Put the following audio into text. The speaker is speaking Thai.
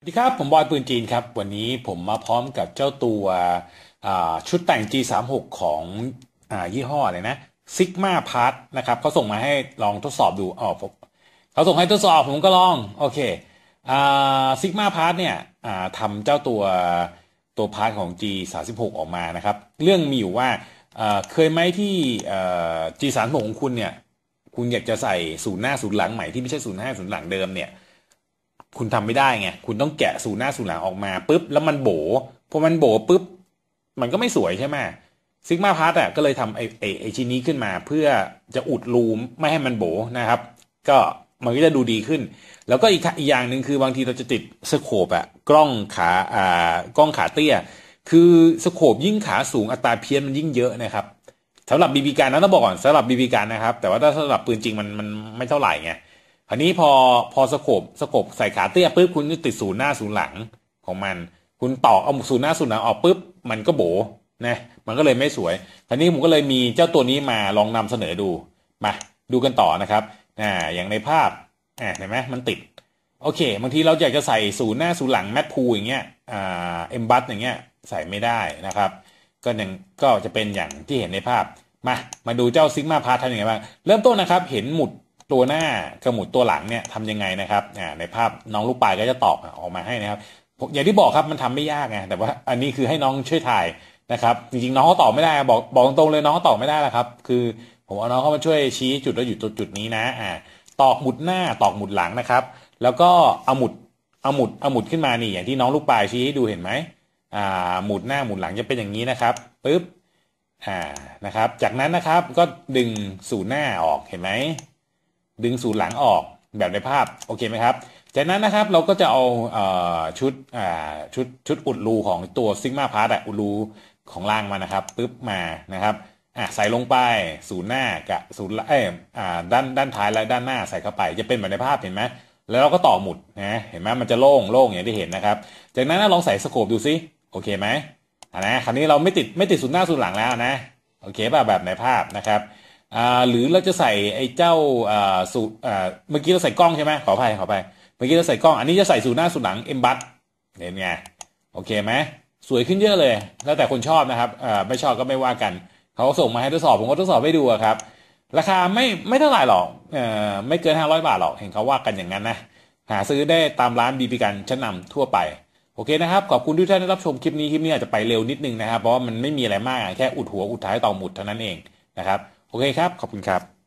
สวัสดีครับ ผมบอยปืนจีนครับ วันนี้ผมมาพร้อมกับเจ้าตัวชุดแต่ง G36 ของอยี่ห้ออะไรนะ Sigma Part นะครับเขาส่งมาให้ลองทดสอบดูอ๋อผมเขาส่งให้ทดสอบผมก็ลอง โอเคซิกมาพาร์ทเนี่ยทำเจ้าตัวตัวพาร์ทของ G36 ออกมานะครับ เรื่องมีอยู่ว่าเคยไหมที่ G36 ของคุณเนี่ย คุณอยากจะใส่ศูนย์หน้าศูนย์หลังใหม่ที่ไม่ใช่ศูนย์หน้าศูนย์หลังเดิมเนี่ย คุณทำไม่ได้ไงคุณต้องแกะสูหน้าสูหลังออกมาปุ๊บแล้วมันโบพอมันโบปุ๊บมันก็ไม่สวยใช่ไหมซิกมาพาร์ตอะก็เลยทำไอ้ไอ้ไอชิ้นนี้ขึ้นมา เพื่อจะอุดรูมไม่ให้มันโบนะครับ ก็มันก็จะดูดีขึ้น แล้วก็อีกอีกอย่างหนึ่งคือบางทีเราจะติดสโคปอะกล้องขาอ่ากล้องขาเตี้ย คือสโคปยิ่งขาสูงอัตราเพี้ยนมันยิ่งเยอะนะครับสำหรับบีบีการนะต้องบอกก่อนสำหรับบีบีการนะครับ แต่ว่าถ้าสำหรับปืนจริงมันมันไม่เท่าไหร่ไง คราวนี้พอพอสโคบสโคบใส่ขาเตี้ยปุ๊บคุณจะติดศูนย์หน้าศูนย์หลังของมัน คุณต่อเอาศูนย์หน้าศูนย์หลังออกปุ๊บมันก็โบนะมันก็เลยไม่สวยคราวนี้ผมก็เลยมีเจ้าตัวนี้มาลองนำเสนอดูมาดูกันต่อนะครับอ่าอย่างในภาพอ่าเห็นไหมมันติดโอเคบางทีเราอยากจะใส่ศูนย์หน้าศูนย์หลังแมทพูอย่างเงี้ยอ่าเอ็มบัตอย่างเงี้ยใส่ไม่ได้นะครับ ก็ยังก็จะเป็นอย่างที่เห็นในภาพมามาดูเจ้าซิกมาพาร์ททำยังไงบ้างเริ่มต้นนะครับเห็นหมุด ตัวหน้ากระหมุดตัวหลังเนี่ยทำยังไงนะครับในภาพน้องลูกปลายก็จะตอบออกมาให้นะครับ อย่างที่บอกครับมันทำไม่ยากไงแต่ว่าอันนี้คือให้น้องช่วยถ่ายนะครับ จริงๆน้องเขาตอบไม่ได้บอกบอกตรงเลยน้องเขาตอบไม่ได้แล้วครับ คือผมเอาน้องเขามาช่วยชี้จุดแล้วอยู่ตัวจุดนี้นะอ่าตอกหมุดหน้าตอกหมุดหลังนะครับ แล้วก็เอาหมุดเอาหมุดเอาหมุดขึ้นมานี่อย่างที่น้องลูกปลายชี้ให้ดูเห็นไหมอ่าหมุดหน้าหมุดหลังจะเป็นอย่างนี้นะครับปึ๊บอ่านะครับ จากนั้นนะครับก็ดึงสู่หน้าออกเห็นไหม ดึงสูตรหลังออกแบบในภาพโอเคไหมครับ จากนั้นนะครับเราก็จะเอาชุดชุดชุดอุดรูของตัวซิกมาพาร์ตอุดรูของล่างมานะครับปึ๊บมานะครับใส่ลงไปศูนย์หน้ากับศูนย์เอ้ด้านด้านท้ายและด้านหน้าใส่เข้าไป จะเป็นแบบในภาพเห็นไหมแล้วเราก็ต่อหมุดนะเห็นไหมมันจะโล่งโล่งอย่างที่เห็นนะครับ จากนั้นลองใส่สโคปดูซิโอเคไหมนะคราวนี้เราไม่ติดไม่ติดศูนย์หน้าศูนย์หลังแล้วนะโอเคป่ะแบบในภาพนะครับ อ่าหรือเราจะใส่ไอ้เจ้าอ่าสูอ่าเมื่อกี้เราใส่กล้องใช่ไหมขออภัยขออภัยเมื่อกี้เราใส่กล้องอันนี้จะใส่สูหน้าสูหลังเอ็มบัตเห็นไงโอเคไหมสวยขึ้นเยอะเลย แล้วแต่คนชอบนะครับอ่าไม่ชอบก็ไม่ว่ากันเขาส่งมาให้ทดสอบผมก็ทดสอบให้ดูครับ ราคาไม่ไม่เท่าไหร่หรอกเอ่อไม่เกินห้าร้อยบาทหรอกเห็นเขาว่ากันอย่างนั้นนะหาซื้อได้ตามร้านบีบีกันชั้นนาทั่วไปโอเคนะครับขอบคุณทุกท่านที่รับชมคลิปนี้คลิปนี้อาจจะไปเร็วนิดนึงนะครับเพราะว่ามันไม่มีอะไรมากแค่อุดหัวอุดท้ายต่อหมุดเท่านั้นเองนะครับ โอเคครับ ขอบคุณครับ